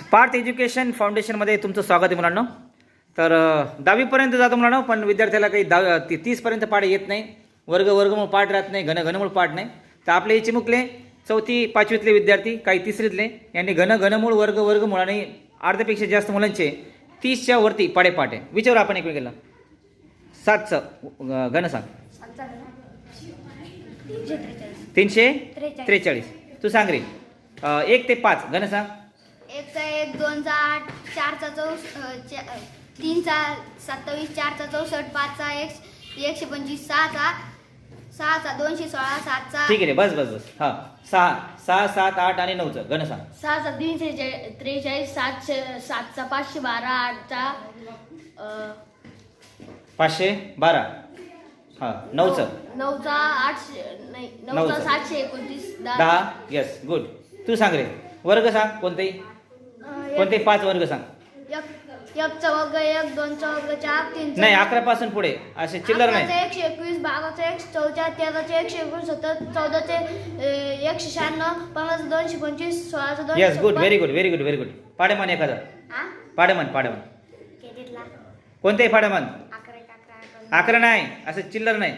Parth education फाउंडेशनमध्ये तुमचं स्वागत आहे मुलांना. तर दहावीपर्यंत जातो मुलांना पण विद्यार्थ्याला काही दहा ती तीसपर्यंत पाठ येत नाही. वर्ग वर्गमूळ पाठ राहत नाही घन घनमूळ पाठ नाही. तर आपले हे चिमुकले चौथी पाचवीतले विद्यार्थी काही तिसरीतले यांनी घन घनमूळ वर्ग वर्गमूळ आणि अर्ध्यापेक्षा जास्त मुलांचे तीसच्या वरती पाडे पाठ आहे. विचारू आपण एकमेकाला सातचं अ, घन सांग. तीनशे? त्रेचाळीस. तू सांग रे. एक ते पाच घन सांग. एकचा एक दोनचा आठ चारचा चा- तीनचा सत्तावीस चारचा चौसष्ट पाचचा एक एकशे पंचवीस सहाचा सहाचा दोनशे सोळा सातचा ठीक आहे रे बस बस बस. हां. सहा सहा सात आठ आणि नऊचं. घन सांग. सहाचा तीनशे चे- त्रेचाळीस सातशे सातचा पाचशे बारा आठचा अं, पाचशे बारा. हां नऊचं. नऊ- नऊचा आठशे नाही नऊचा. नऊचा. सातशे एकोणतीस दहा. येस गुड तू सांग रे. वर्ग सांग कोणतेही. कोणतेही पाच वर्ग सांग. एक एकचा वर्ग एक दोनचा वर्ग चार तीनचा. नाही अकरा पासून पुढे. असे चिल्लर नाही. एकशे एकवीस बाराचा एकशे चौदा तेराचा एकशे एकोणसत्तर चौदाचे एकशे शहाण्णव पंधराचा दोनशे पंचवीस सोळाचा yes good. Very good very good very good पाडेमान एखादा? पाडेमान पाडेमान? कोणतेही पाडेमान? अकरा एक नाही. असं चिल्लर नाही.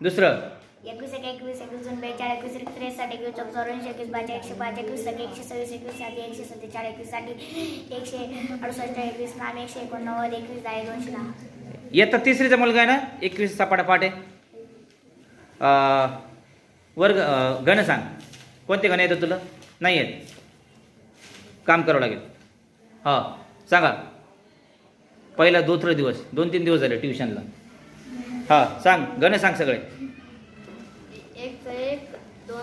दुसरं. एकवीस एक एकवीस एकवीस दोन बेचाळीस एकवीस एक त्रेसष्ट एकवीस चौदा चौऱ्याऐंशी एकवीस बाजा एकशे पाच एकवीस सगळे एकशे सव्वीस एकवीस सात एकशे सत्तेचाळीस एकवीससाठी एकशे अडुसष्ट एकवीस नाम एकशे एकोणनव्वद एकवीस दहा दोनशे दहा. येतात तिसरीचा मुलगा आहे ना? एकवीसचा पाठ आहे वर्ग गण घन सांग. कोणते गण येतं तुला? नाही येत. काम करावं लागेल. हां सांगा. पहिला दोत्र दिवस. दोन तीन दिवस झाले ट्युशनला हां सांग. घन सांग सगळे.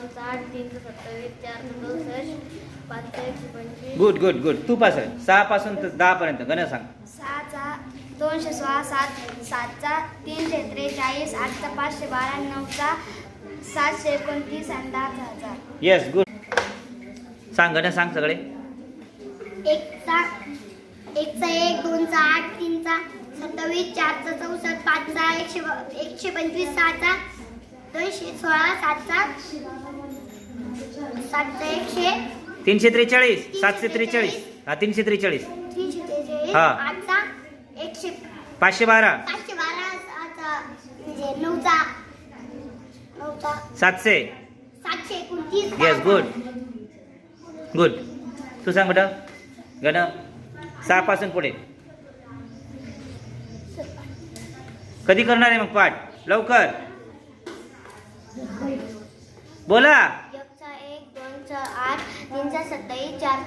दोनचा आठ तीनचा सत्तावीस चारचा चौसष्ट पाचचा एकशे पंचवीस. गुड गुड गुड तू पास आहे. सहापासून तर दहापर्यंत. घन सांग. सहाचा दोनशे सोळा सात सातचा तीनशे त्रेचाळीस आठचा पाचशे बारा नऊचा सातशे एकोणतीस आणि दहाचा हजार. येस गुड सांग घन सांग सगळे. एकचा एकचा एक दोनचा आठ तीनचा सत्तावीस चारचा चौसष्ट पाचचा एकशे ब- एकशे पंचवीस सहाचा दोनशे सोळा सातचा. सातचा एकशे. तीनशे त्रेचाळीस सातशे त्रेचाळीस. हा तीनशे त्रेचाळीस. तीनशे त्रेचाळीस हा. आठचा एकशे. पाचशे बारा. पाचशे बारा म्हणजे नऊचा. नऊचा. सातशे. सातशे एकोणतीस. येस गुड गुड तू सांग बेटा. गण. सहापासून पुढे. कधी करणार आहे मग पाठ? लवकर. बोला. एकचा एक दोनचा आठ तीनचा सत्तावीस चार